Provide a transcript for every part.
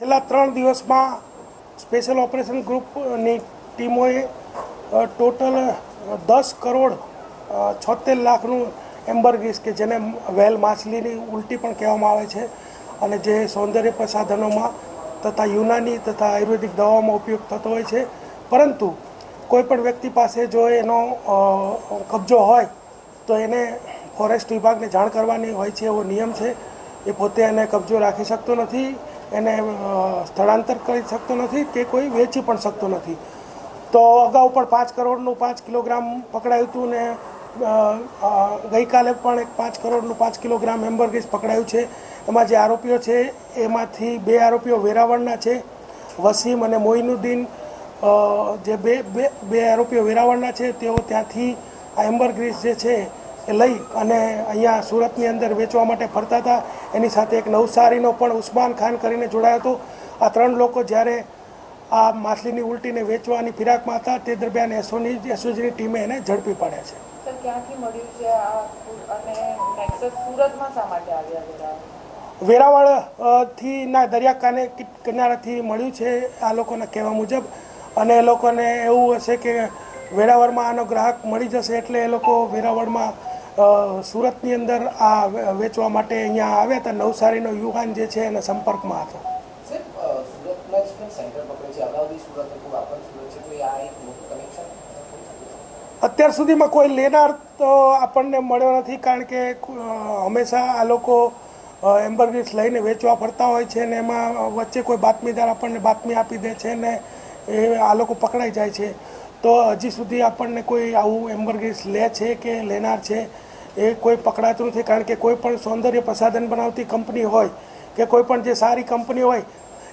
છેલ્લા ત્રણ દિવસમાં સ્પેશિયલ ઓપરેશન ગ્રુપની ટીમોએ ટોટલ દસ કરોડ છોતેર લાખનું એમ્બરગીસ કે જેને વેલ માછલીની ઉલટી પણ કહેવામાં આવે છે અને જે સૌંદર્ય પ્રસાધનોમાં તથા યુનાની તથા આયુર્વેદિક દવાઓમાં ઉપયોગ થતો હોય છે. પરંતુ કોઈપણ વ્યક્તિ પાસે જો એનો કબજો હોય તો એને ફોરેસ્ટ વિભાગને જાણ કરવાની હોય છે એવો નિયમ છે. એ પોતે એને કબજો રાખી શકતો નથી. એને સ્થળાંતર કરી શકતો નથી કે કોઈ વેચી પણ શકતો નથી. તો અગાઉ પણ પાંચ કરોડનું પાંચ કિલોગ્રામ પકડાયું હતું ને ગઈકાલે પણ એક પાંચ કરોડનું પાંચ કિલોગ્રામ હેમ્બરગીસ પકડાયું છે. એમાં જે આરોપીઓ છે, એમાંથી બે આરોપીઓ વેરાવળના છે, વસીમ અને મોઇનુદ્દીન. જે બે બે આરોપીઓ વેરાવળના છે, તેઓ ત્યાંથી આ એમ્બરગ્રીસ જે છે એ લઈ અને અહીંયા સુરતની અંદર વેચવા માટે ફરતા હતા. એની સાથે એક નવસારીનો પણ ઉસ્માન ખાન કરીને જોડાયો હતો. આ ત્રણ લોકો જ્યારે આ માછલીની ઉલટીને વેચવાની ફિરાકમાં હતા તે દરમિયાન એસઓની એસઓજીની ટીમે એને ઝડપી પાડ્યા છે. વેરાવળ વેરાવળ? અ, થી ના દરિયાકાને કિનારાથી મળ્યું છે આ લોકોના કહેવા મુજબ. અને એ લોકોને એવું હશે કે વેરાવળમાં આનો ગ્રાહક મળી જશે એટલે એ લોકો વેરાવળમાં સુરતની અંદર આ વેચવા માટે અહીંયા આવ્યા હતા. નવસારીનો યુવાન જે છે એના સંપર્કમાં હતો. અત્યાર સુધીમાં કોઈ લેનાર તો આપણને મળ્યો નથી કારણ કે હંમેશા આ લોકો એમ્બરગ્રીસ લઈને વેચવા ફરતા હોય છે ને એમાં વચ્ચે કોઈ બાતમીદાર આપણને બાતમી આપી દે છે ને એ આ લોકો પકડાઈ જાય છે. તો હજી સુધી આપણને કોઈ આવું એમ્બરગ્રીસ લે છે કે લેનાર છે, એ કોઈ પકડાતું નથી, કારણ કે કોઈ પણ સૌંદર્ય પ્રસાધન બનાવતી કંપની હોય કે કોઈ પણ જે સારી કંપની હોય,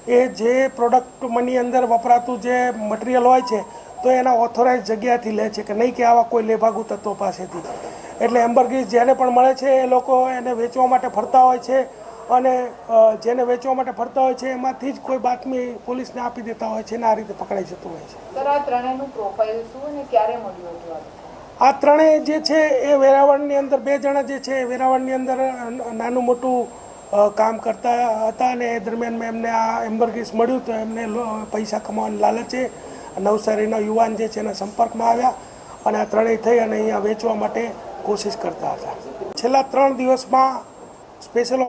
એ જે પ્રોડક્ટની અંદર વપરાતું જે મટીરિયલ હોય છે, તો એના ઓથોરાઇઝ જગ્યાથી લે છે કે નહીં કે આવા કોઈ લેભાગુ તત્વો પાસેથી. એટલે એમ્બરગીસ જેને પણ મળે છે, એ લોકો એને વેચવા માટે ફરતા હોય છે અને જેને વેચવા માટે ફરતા હોય છે એમાંથી જ કોઈ બાતમી પોલીસને આપી દેતા હોય છે અને આ રીતે પકડાઈ જતું હોય છે. સર આ ત્રણેયનું પ્રોફાઇલ શું અને ક્યારે મળ્યું હતું આ આ ત્રણેય જે છે એ વેરાવળની અંદર બે જણા જે છે વેરાવળની અંદર નાનું મોટું કામ કરતા હતા અને એ દરમિયાન મેં એમને આ એમ્બરગીસ મળ્યું તો એમને પૈસા કમાવાની લાલચે નવસારીના યુવાન જે છે એના સંપર્કમાં આવ્યા અને આ ત્રણેય થઈ અને અહીંયા વેચવા માટે કોશિશ કરતા હતા. છેલ્લા ત્રણ દિવસમાં સ્પેશિયલ